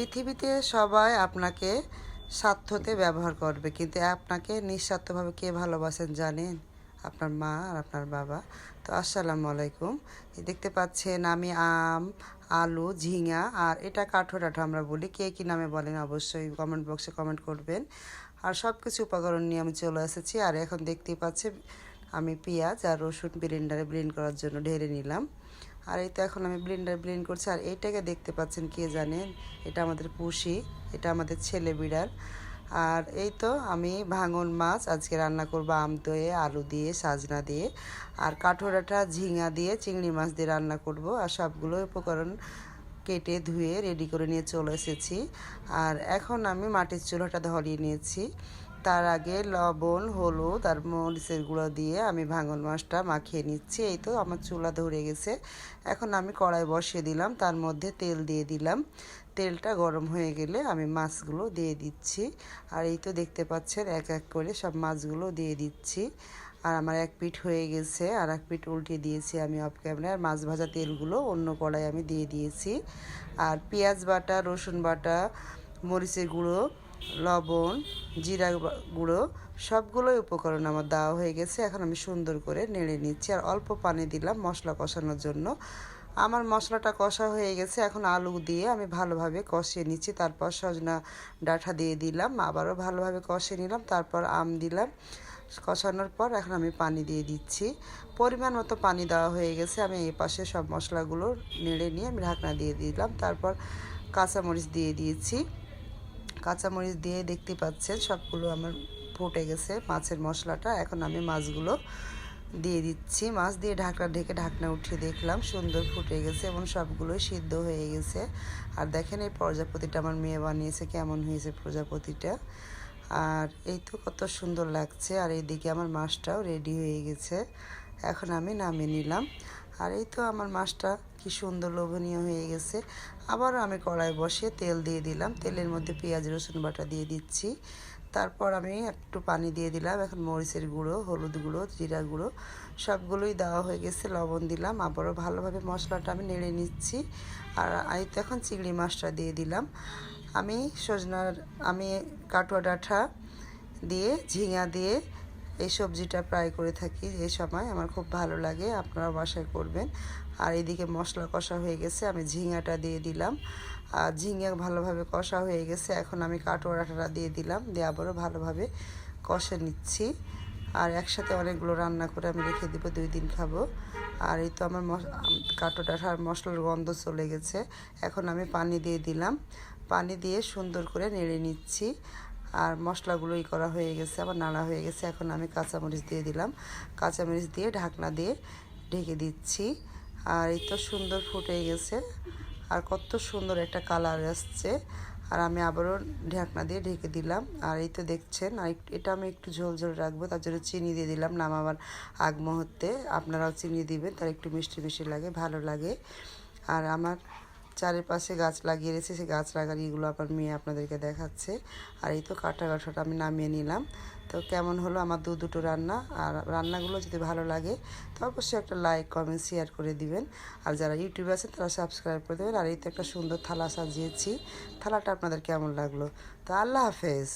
পৃথিবীতে সবাই আপনাকে স্বার্থতে ব্যবহার করবে, কিন্তু আপনাকে নিঃস্বার্থভাবে কে ভালোবাসেন জানেন? আপনার মা আর আপনার বাবা। তো আসসালামু আলাইকুম। দেখতে পাচ্ছেন আমি আম, আলু, ঝিঙা আর এটা কাঠো টাঠো আমরা বলি। কে কী নামে বলেন অবশ্যই কমেন্ট বক্সে কমেন্ট করবেন। আর সব কিছু উপকরণ নিয়ে আমি চলে এসেছি আর এখন দেখতেই পাচ্ছি আমি পেঁয়াজ আর রসুন ব্লেন্ডারে ব্লেন্ড করার জন্য ঢেলে নিলাম। আর এই তো এখন আমি ব্লেন্ডার ব্লেন্ড করছি। আর এইটাকে দেখতে পাচ্ছেন কে জানেন এটা আমাদের পুষি, এটা আমাদের ছেলে বিড়াল। আর এই তো আমি ভাঙন মাছ আজকে রান্না করব আম দয়ে আলু দিয়ে, সাজনা দিয়ে। আর কাঠোরাটা ঝিঙা দিয়ে, চিংড়ি মাছ দিয়ে রান্না করব। আর সবগুলো উপকরণ কেটে ধুয়ে রেডি করে নিয়ে চলে এসেছি। আর এখন আমি মাটির চুলাটা ধরিয়ে নিয়েছি। তার আগে লবণ, হলুদ আর মরিচের গুঁড়ো দিয়ে আমি ভাঙন মাছটা মাখিয়ে নিচ্ছি। এই তো আমার চুলা ধরে গেছে। এখন আমি কড়াই বসিয়ে দিলাম, তার মধ্যে তেল দিয়ে দিলাম। তেলটা গরম হয়ে গেলে আমি মাছগুলো দিয়ে দিচ্ছি। আর এই তো দেখতে পাচ্ছেন, এক এক করে সব মাছগুলো দিয়ে দিচ্ছি। আর আমার এক পিঠ হয়ে গেছে, আর এক পিঠ উল্টে দিয়েছি আমি অফ ক্যামেরায় মাছ ভাজা তেলগুলো অন্য কড়াই আমি দিয়ে দিয়েছি। আর পেঁয়াজ বাটা, রসুন বাটা, মরিচের গুঁড়ো, লবণ জিরা গুঁড়ো, সবগুলোই উপকরণ আমার দেওয়া হয়ে গেছে। এখন আমি সুন্দর করে নেড়ে নিচ্ছি আর অল্প পানি দিলাম মশলা কষানোর জন্য। আমার মশলাটা কষা হয়ে গেছে। এখন আলু দিয়ে আমি ভালোভাবে কষিয়ে নিচ্ছি। তারপর সজনা ডাঁটা দিয়ে দিলাম। আবারও ভালোভাবে কষিয়ে নিলাম। তারপর আম দিলাম। কষানোর পর এখন আমি পানি দিয়ে দিচ্ছি। পরিমাণ মতো পানি দেওয়া হয়ে গেছে। আমি এই পাশে সব মশলাগুলো নেড়ে নিয়ে আমি ঢাকনা দিয়ে দিলাম। তারপর কাঁচামরিচ দিয়ে দিয়েছি। কাঁচামরিচ দিয়ে দেখতে পাচ্ছেন, সবগুলো আমার ফুটে গেছে, মাছের মশলাটা। এখন আমি মাছগুলো দিয়ে দিচ্ছি। মাছ দিয়ে ঢাকনা ঢেকে ঢাকনা উঠিয়ে দেখলাম, সুন্দর ফুটে গেছে এবং সবগুলোই সিদ্ধ হয়ে গেছে। আর দেখেন এই প্রজাপতিটা আমার মেয়ে বানিয়েছে, কেমন হয়েছে প্রজাপতিটা। আর এই তো কত সুন্দর লাগছে, আর এইদিকে আমার মাছটাও রেডি হয়ে গেছে। এখন আমি নামিয়ে নিলাম। আর এই তো আমার মাছটা কি সুন্দর লোভনীয় হয়ে গেছে। আবারও আমি কড়াই বসে তেল দিয়ে দিলাম। তেলের মধ্যে পেঁয়াজ, রসুন বাটা দিয়ে দিচ্ছি। তারপর আমি একটু পানি দিয়ে দিলাম। এখন মরিচের গুঁড়ো, হলুদ গুঁড়ো, জিরা গুঁড়ো সবগুলোই দেওয়া হয়ে গেছে। লবণ দিলাম। আবারও ভালোভাবে মশলাটা আমি নেড়ে নিচ্ছি। আর আমি তো এখন চিংড়ি মাছটা দিয়ে দিলাম। আমি সজনার, আমি কাটুয়া ডাঁটা দিয়ে, ঝিঙা দিয়ে এই সবজিটা প্রায় করে থাকি এই সময়। আমার খুব ভালো লাগে আপনারা বাসায় করবেন। আর এদিকে মশলা কষা হয়ে গেছে, আমি ঝিঙাটা দিয়ে দিলাম। আর ঝিঙা ভালোভাবে কষা হয়ে গেছে, এখন আমি কাটোয়াটা দিয়ে দিলাম, দিয়ে আবারও ভালোভাবে কষে নিচ্ছি। আর একসাথে অনেকগুলো রান্না করে আমি রেখে দেবো, দুই দিন খাব। আর এই তো আমার কাটো ডাঁটার মশলার গন্ধ চলে গেছে। এখন আমি পানি দিয়ে দিলাম। পানি দিয়ে সুন্দর করে নেড়ে নিচ্ছি। আর মশলাগুলোই করা হয়ে গেছে, আবার নাড়া হয়ে গেছে। এখন আমি কাঁচামরিচ দিয়ে দিলাম। কাঁচামরিচ দিয়ে ঢাকনা দিয়ে ঢেকে দিচ্ছি। আর এই তো সুন্দর ফুটে গেছে। আর কত সুন্দর একটা কালার আসছে। আর আমি আবারও ঢাকনা দিয়ে ঢেকে দিলাম। আর এই তো দেখছেন, আর এটা আমি একটু ঝোল ঝোল রাখব, তার জন্য চিনি দিয়ে দিলাম নামাবার আগ মুহূর্তে। আপনারাও চিনি দিবেন তার একটু মিষ্টি মিষ্টি লাগে, ভালো লাগে। আর আমার চারিপাশে গাছ লাগিয়ে রেছে সেই গাছ লাগার এগুলো আমার মেয়ে আপনাদেরকে দেখাচ্ছে। আর এই তো কাটা কাঠাটা আমি নামিয়ে নিলাম। তো কেমন হলো আমার দু দুটো রান্না? আর রান্নাগুলো যদি ভালো লাগে, তো অবশ্যই একটা লাইক কমেন্ট শেয়ার করে দিবেন। আর যারা ইউটিউবে আছেন, তারা সাবস্ক্রাইব করে দেবেন। আর এই তো একটা সুন্দর থালা সাজিয়েছি। থালাটা আপনাদের কেমন লাগল? তো আল্লাহ হাফেজ।